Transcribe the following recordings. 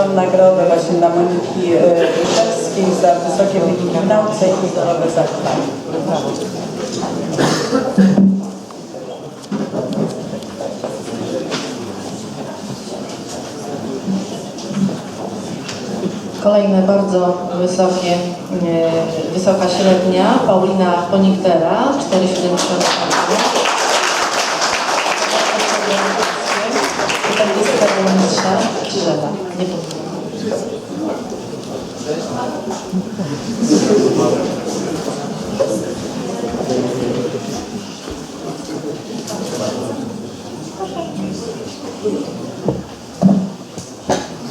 Udzielałam nagrodę właśnie dla Moniki e, Ryszewskiej za wysokie wyniki w nauce i zdrowe zachowanie. Kolejne bardzo wysokie, e, wysoka średnia, Paulina Poniktera, 4,70 Tutaj jest mistrza Krzyżewa. Nie powiem.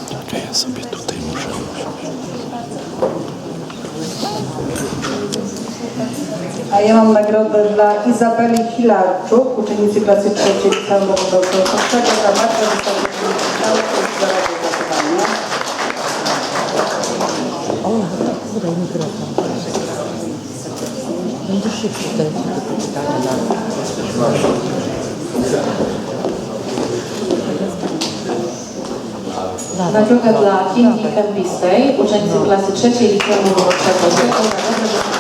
Czekaj, ja sobie tutaj muszę. A ja mam nagrodę dla Izabeli Hilarczuk, uczennicy klasy trzeciej liceum Nowogorodowskiego za bardzo wysokie wyniki w nauce i zdrowe zachowanie. Te te pytania dalej. Nagroda dla Kingi Kępistej, uczennicy klasy trzeciej liceum. Nagrodę za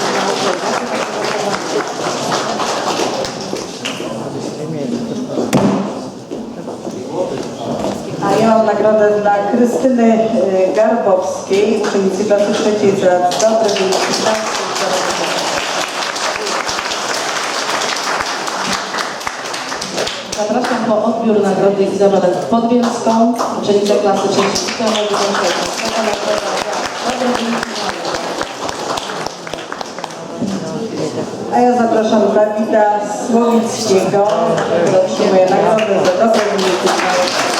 Nagrodę dla Krystyny e, Garbowskiej, uczennicy klasy trzeciej za dobre wyniki. Zapraszam po odbiór nagrody Izabelę Podbielską, uczennicę klasy trzeciej. A ja zapraszam Dawida Słowickiego, który otrzymuje nagrodę za dobre wyniki w nauce.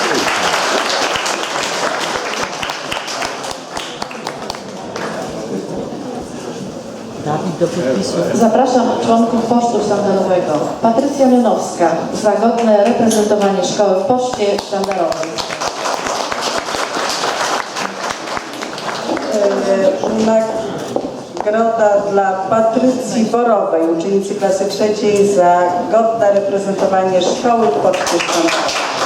Dawid do podpisu. Zapraszam członków pocztu sztandarowego. Patrycja Lenowska za godne reprezentowanie szkoły w poczcie sztandarowej. E, Nagroda dla Patrycji Borowej, uczennicy klasy trzeciej za godne reprezentowanie szkoły w Poczcie Sztandarowej.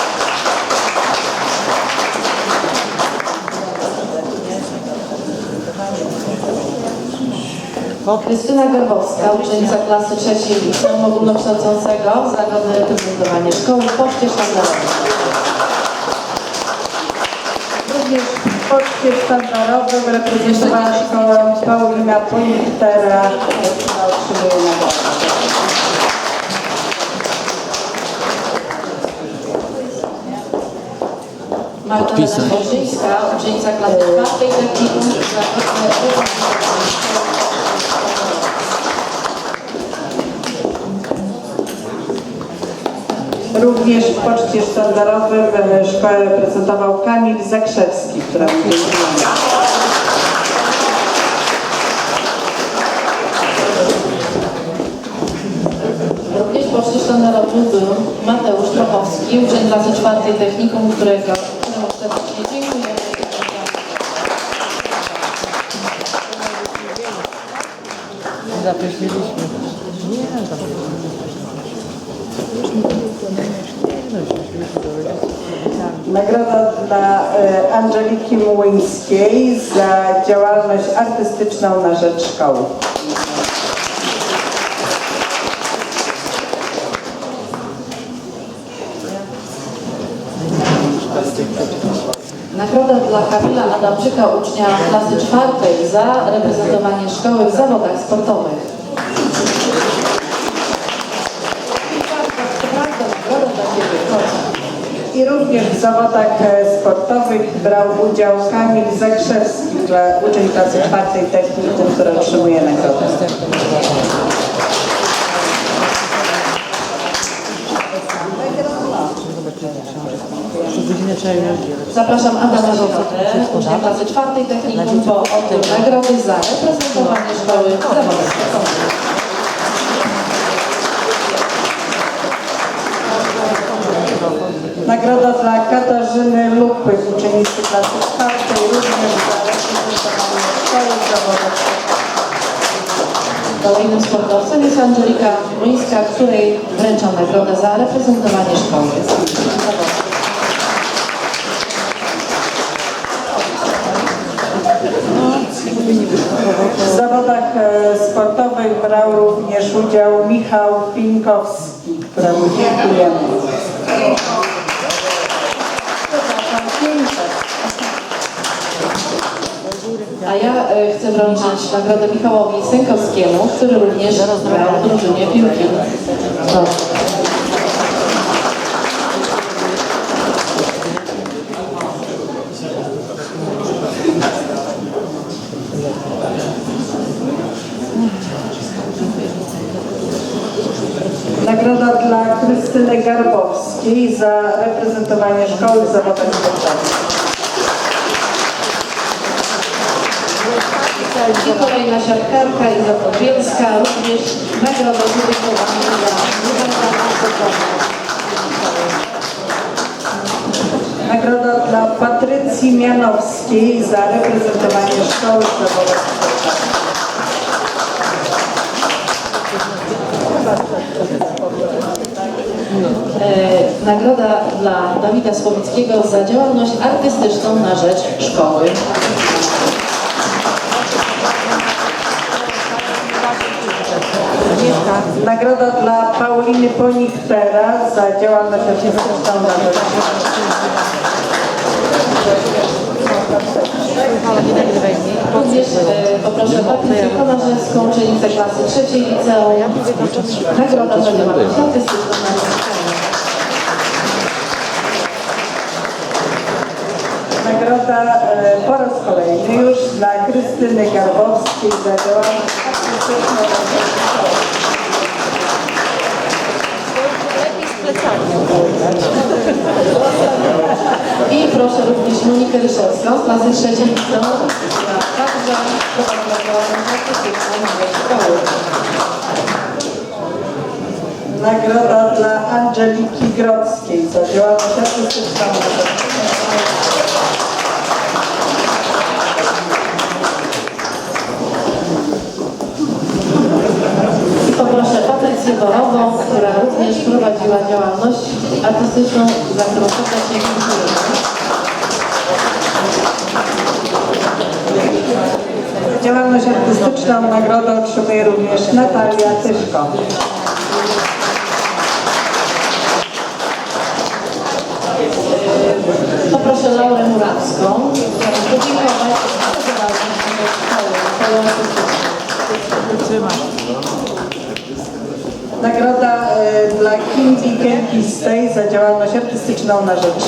Krystyna Garbowska, uczennica klasy trzeciej liceum ogólnokształcącego za godne reprezentowanie szkoły w poczcie sztandarowej. Również w Poczcie Sztandarowym reprezentowała szkołę Paulina Poniktera, która otrzymuje nagrodę. Magdalena Bożyńska, uczennica klasy czwartej technikum za Również w Poczcie Sztandarowym e, szkołę reprezentował Kamil Zakrzewski, która będzie. Również w poczcie sztandarowym był Mateusz Trochowski, uczeń klasy czwartej technikum, którego serdecznie dziękujemy. Zaprosiliśmy. Nie. Nagroda dla e, Angeliki Młyńskiej za działalność artystyczną na rzecz szkoły. Nagroda dla Kamila Adamczyka, ucznia klasy czwartej za reprezentowanie szkoły w zawodach sportowych. To prawda, nagroda dla Ciebie, chodź. I również w zawodach e, sportowych brał udział Kamil Zakrzewski, dla uczeń klasy czwartej technikum, który otrzymuje nagrodę. Zapraszam Adama Żołotę, ucznia klasy czwartej technikum po odbiór nagrody za reprezentowanie szkoły w Nagroda dla Katarzyny Lupy, uczennicy klasy czwartej, również za reprezentowanie szkoły zawodowej. Kolejnym sportowcem jest Angelika Młyńska, której wręczam nagrodę za reprezentowanie szkoły zawodowej. W zawodach e, sportowych brał również udział Michał Pinkowski, któremu dziękujemy. A ja e, chcę wręczyć nagrodę Michałowi Sękowskiemu, który również grał w drużynie piłki. Nagroda dla Krystyny Garbowskiej za reprezentowanie szkoły w zawodach sportowych. I kolejna siatkarka Iza Podbielska, również za niezależną sportową. Nagroda dla Patrycji Mianowskiej za reprezentowanie szkoły. E, Nagroda dla Dawida Słowickiego za działalność artystyczną na rzecz szkoły. Nagroda dla Pauliny Ponichtera za działalność artystyczną na Również e, poproszę Patrycję Konarzewską, uczennicę klasy trzeciej liceum. Nagroda za działalność artystyczną na. Nagroda e, po raz kolejny już dla Krystyny Garbowskiej za działalność artystyczną na rzecz szkoły. I proszę również Monikę Ryszewską z klasy trzeciej liceum, także prowadziła rzecz szkoły. Nagroda dla Angeliki Grodzkiej za działalność artystyczną poproszę Patrycję Borową, która również prowadziła działalność artystyczną, za którą serdecznie dziękuję. Działalność artystyczną nagrodę otrzymuje również Natalia Tyszko. Poproszę Laurę Murawską, podziękować za. Nagroda e, dla Kingi Kępistej za działalność artystyczną na rzecz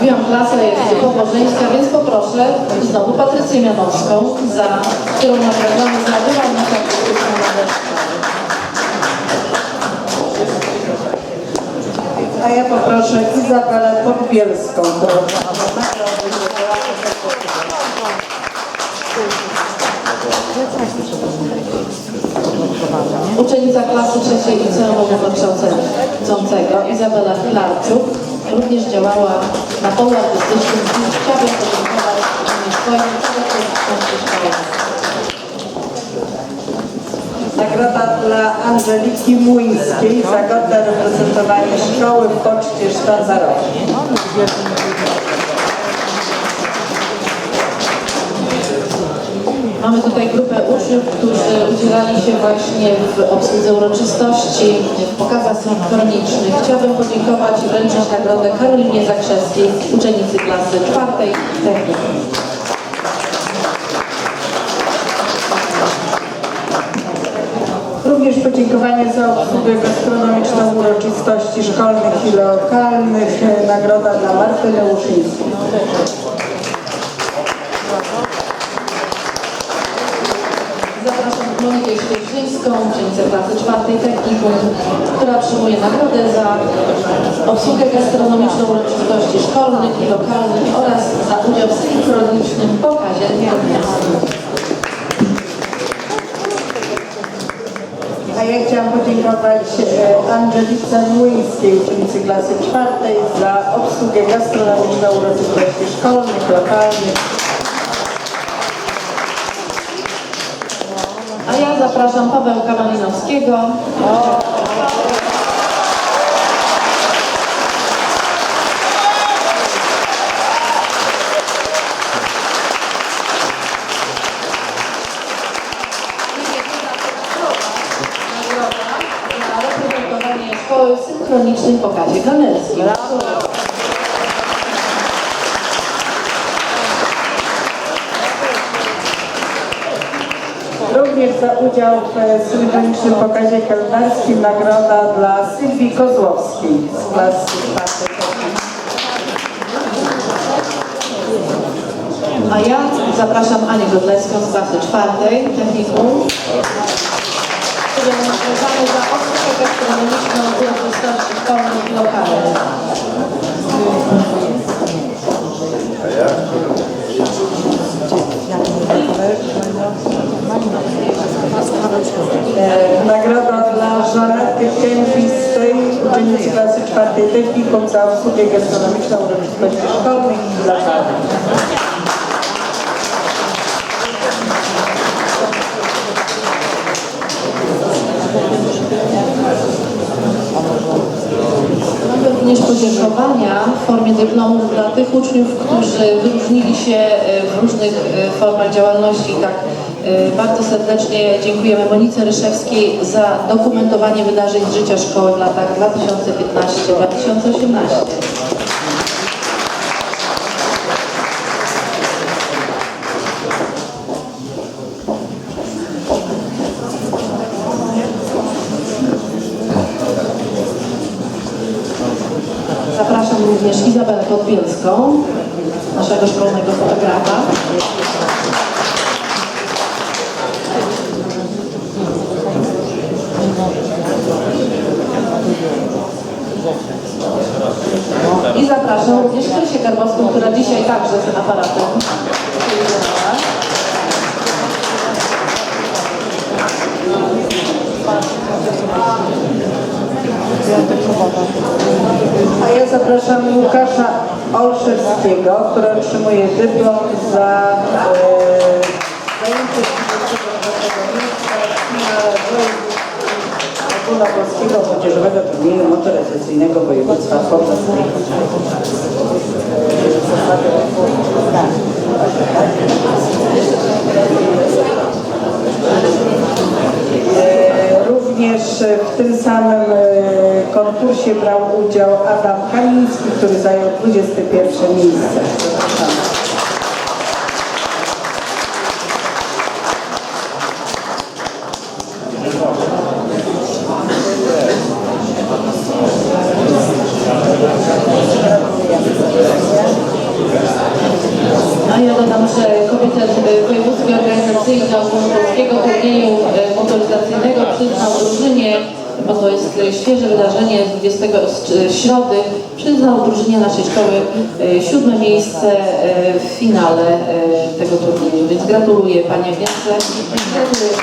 mówiłam, klasa jest pobożeńska, więc poproszę znowu Patrycję Mianowską, za którą nagradzamy za działalność artystyczną na rzecz szkoły. A ja poproszę Izabelę Podbielską, nagrodę artystyczną. Uczennica klasy trzeciej liceum ogólnokształcącego Izabela Filarczuk również działała na polu artystycznym i chciałabym podziękować swoim. Nagroda dla Angeliki Młyńskiej za godne reprezentowanie szkoły w poczcie sztandarowej. Mamy tutaj grupę uczniów, którzy udzielali się właśnie w obsłudze uroczystości, w pokazach scenicznych. Chciałabym podziękować i wręczyć nagrodę Karolinie Zakrzewskiej, uczennicy klasy czwartej technikum. Również podziękowanie za obsługę gastronomiczną uroczystości szkolnych i lokalnych. Nagroda dla Martyny Łuszyńskiej. Zapraszam Świeżyńską, uczennicę klasy czwartej technikum, która przyjmuje nagrodę za obsługę gastronomiczną uroczystości szkolnych i lokalnych oraz za udział w synchronicznym pokazie. A ja chciałam podziękować e, Angelice Młyńskiej, uczennicy klasy czwartej za obsługę gastronomiczną uroczystości szkolnych, lokalnych. przepraszam, Paweł Kamalinowskiego. Nagroda za reprezentowanie szkoły w synchronicznym pokazie kamerskim. Udział w synchronicznym pokazie kelnerskim nagroda dla Sylwii Kozłowskiej z klasy czwartej. A ja zapraszam Anię Godlecką z klasy czwartej technikum, którą nagradzamy za obsługę gastronomiczną uroczystości szkolnych lokalnych. E, Nagroda dla Żanety Kępistej, uczennicy klasy czwartej technikum za obsługę gastronomiczną uroczystości szkolnych i lokalnych. Mamy również podziękowania w formie dyplomów dla tych uczniów, którzy wyróżnili się e, w różnych e, formach działalności. Tak, e, bardzo serdecznie dziękujemy Monice Ryszewskiej za dokumentowanie wydarzeń z życia szkoły w latach 2015-2018. Zapraszam również Izabelę Podbielską, naszego szkolnego fotografa. I zapraszam również Krysię Garbowską, która dzisiaj także z aparatem. A ja zapraszam Łukasza Olszewskiego, który otrzymuje dyplom za e, zajęcie 32 miejsca w finale ogólnopolskiego młodzieżowego turnieju motoryzacyjnego województwa podlaskiego. Również w tym samym e, konkursie brał udział Adam Kamiński, który zajął 21 miejsce. Zapraszamy. A ja dodam, że Komitet e, Wojewódzki Organizacyjny Ogólnopolskiego Turnieju e, Motoryzacyjnego przyznał bo to jest e, świeże wydarzenie z 20 z- środy, przyznał drużynie naszej szkoły e, siódme miejsce e, w finale e, tego turnieju. Więc gratuluję Panie. Gratuluję.